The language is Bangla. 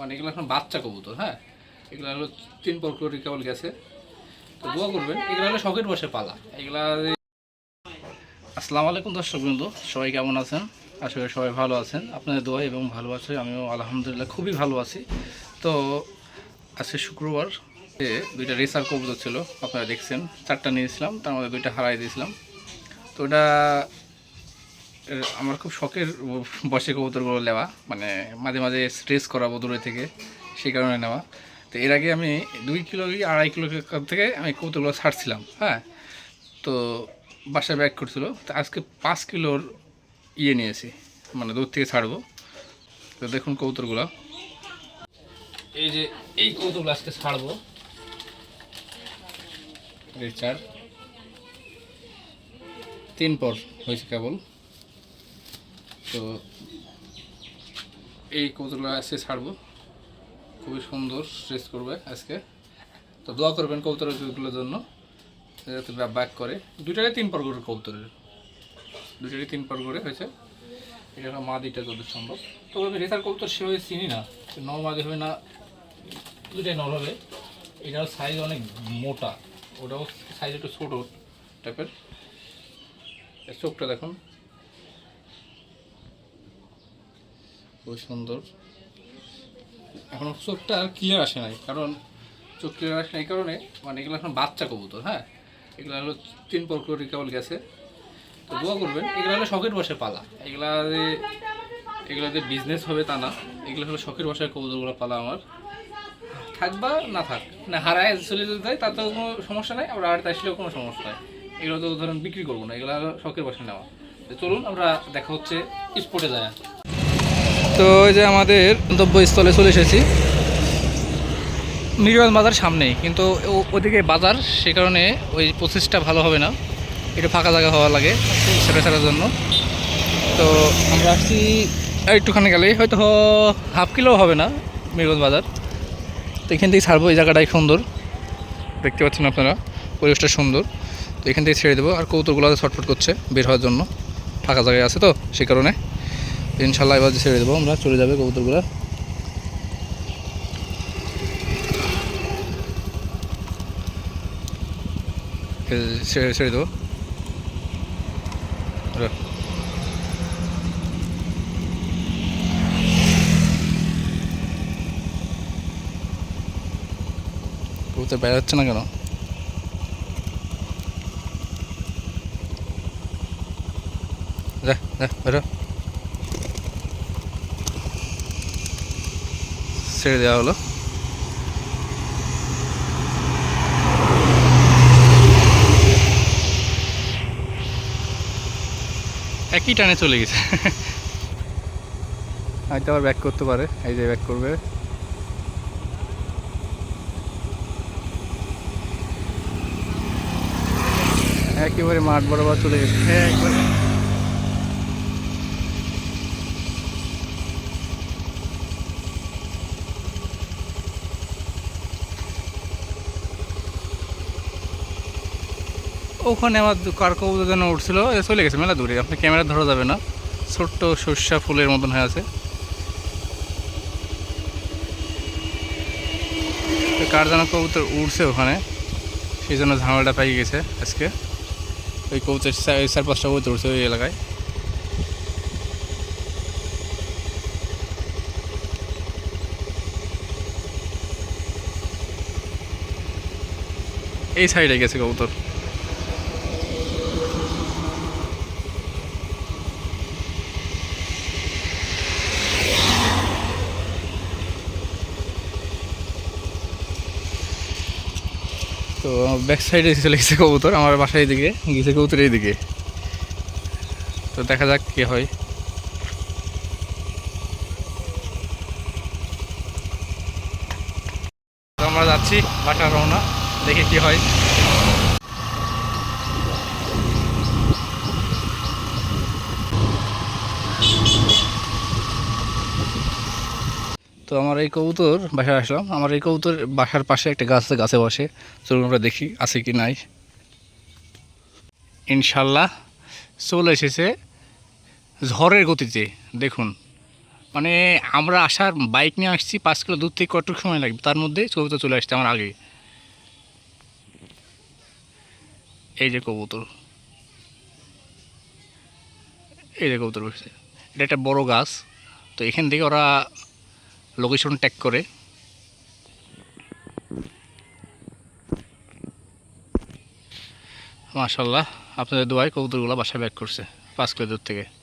মানে এগুলো এখন বাচ্চা কবুতর হ্যাঁ? এগুলো হলো তিন পর কেবল গেছে। তো দোয়া করবেন, এগুলো হলো শখের বসে পালা। এগুলা আসসালামু আলাইকুম দর্শক বিন্দু, সবাই কেমন আছেন? করি সবাই ভালো আছেন। আপনাদের দোয়া এবং ভালো আছে আমিও আলহামদুলিল্লাহ খুবই ভালো আছি। তো আজকে শুক্রবার দুইটা রেসার কবুতর ছিল, আপনারা দেখছেন, চারটা নিয়েছিলাম, তার মধ্যে দুইটা হারাই দিয়েছিলাম। তো ওটা আমার খুব শখের বসে কবুতরগুলো নেওয়া মানে মাঝে মাঝে স্ট্রেস করাবো দূরে থেকে সেই কারণে নেওয়া। তো এর আগে আমি দুই কিলো আড়াই কিলো থেকে আমি কবুতরগুলো ছাড়ছিলাম হ্যাঁ? তো বাসায় ব্যাক করছিল, তো আজকে পাঁচ কিলোর ইয়ে নিয়েছি মানে দূর থেকে ছাড়বো। তো দেখুন কবুতরগুলো। এই যে এই কবুতরগুলো আজকে ছাড়বো। তিন পর হয়েছে কেবল। তো এই কবুতরগুলো আজকে ছাড়বো। খুবই সুন্দর স্ট্রেস করবে আজকে। তো দোয়া করবেন কবুতরগুলোর জন্য যাতে ব্যাক করে। দুটারে তিন পর করে কবুতরের দুটারই তিন পর করে হয়েছে। এটা হলো মাদিটা যত সম্ভব। তো আমি রেসার কবুতর সেভাবে চিনি না। নর মাদি হবে না দুটাই নর হবে। এটাও সাইজ অনেক মোটা। ওটাও সাইজ একটু ছোটো টাইপের চোখটা দেখুন। খুব সুন্দর। এখন চোখটা আর ক্লিয়ার আসে নাই, কারণ চোখ ক্লিয়ার আসে না এই কারণে মানে এগুলো এখন বাচ্চা কবুতর হ্যাঁ? এগুলো হলো তিন পর করে কেবল গেছে। তো দোয়া করবেন, এগুলো হলো শখের বসে পালা। এগুলা যে এগুলোতে বিজনেস হবে তা না, এগুলো হলো শখের বসে কবুতরগুলো পালা আমার। থাকবা না থাক, না হারায় চলে যেতে হয় তাতেও কোনো সমস্যা নাই আবার হারাতে আসলেও কোনো সমস্যা নাই। এগুলো তো ধরুন বিক্রি করব না, এগুলো হলো শখের বসে নেওয়া। চলুন, আমরা দেখা হচ্ছে স্পোর্টে যায়। তো ওই যে আমাদের গন্তব্যস্থলে চলে এসেছি। মিরগঞ্জ বাজার সামনেই, কিন্তু ওদিকে বাজার সে কারণে ওই প্রসেসটা ভালো হবে না। একটু ফাঁকা জায়গা হওয়া লাগে, সেটা ছাড়ার জন্য। তো আমরা আসছি একটুখানি গেলেই হয়তো হাফ কিলো হবে না মিরগঞ্জ বাজার। তো এখান থেকে ছাড়বো, এই জায়গাটাই সুন্দর। দেখতে পাচ্ছেন আপনারা, পরিবেশটা সুন্দর। তো এখান থেকে ছেড়ে দেবো, আর কৌতুকগুলো ছটফট করছে বের হওয়ার জন্য। ফাঁকা জায়গায় আছে তো, সে কারণে। ইনশাল্লাহ এবার ছেড়ে দেবো, আমরা চলে যাবে কবুতরগুলো। ছেড়ে ছেড়ে দেবো। কবুতর বের হচ্ছে না কেন? যা যা, বেরো। ছেড়ে দেওয়া হলো। একই টানে চলে গেছে। হয়তো আবার ব্যাক করতে পারে এই যে ব্যাক করবে। একেবারে মাঠ বরাবর চলে গেছে। একবারে। ওখানে আমার দু- কার কবুতর যেন উঠছিল চলে গেছে মেলা দূরে, আপনি ক্যামেরা ধরা যাবে না। ছোট্ট সর্ষা ফুলের মতন হয়ে আছে। কার যেন কবুতর উঠছে ওখানে, সেই জন্য ঝামেলাটা পাই গেছে আজকে। ওই কবুতর চার পাঁচটা কবুতর উঠছে ওই এলাকায়। এই সাইডে গেছে কবুতর। তো ব্যাক সাইডে চলে গেছে কবুতর, আমার বাসায় দিকে গেছে কবুতর এইদিকে। তো দেখা যাক কি হয়। আমরা যাচ্ছি বাসা রওনা, দেখে কি হয়। তো আমার এই কবুতর বাসায় আসলাম। আমার এই কবুতর বাসার পাশে একটা গাছ গাছে বসে। চলুন আমরা দেখি আছে কি নাই। ইনশাল্লাহ চলে এসেছে ঝড়ের গতিতে, দেখুন। মানে আমরা আসার বাইক নিয়ে আসছি, পাঁচ কিলো দূর থেকে কতটুকু সময় লাগবে? তার মধ্যে কবুতর চলে আসছে আমার আগে। এই যে কবুতর। এই যে কবুতর বসছে এটা একটা বড় গাছ। তো এখান থেকে ওরা লোকেশন ট্যাগ করে। মাশাল্লাহ আপনাদের দোয়ায় কবুতরগুলো বাসায় ব্যাক করছে পাঁচ কিলো দূর থেকে।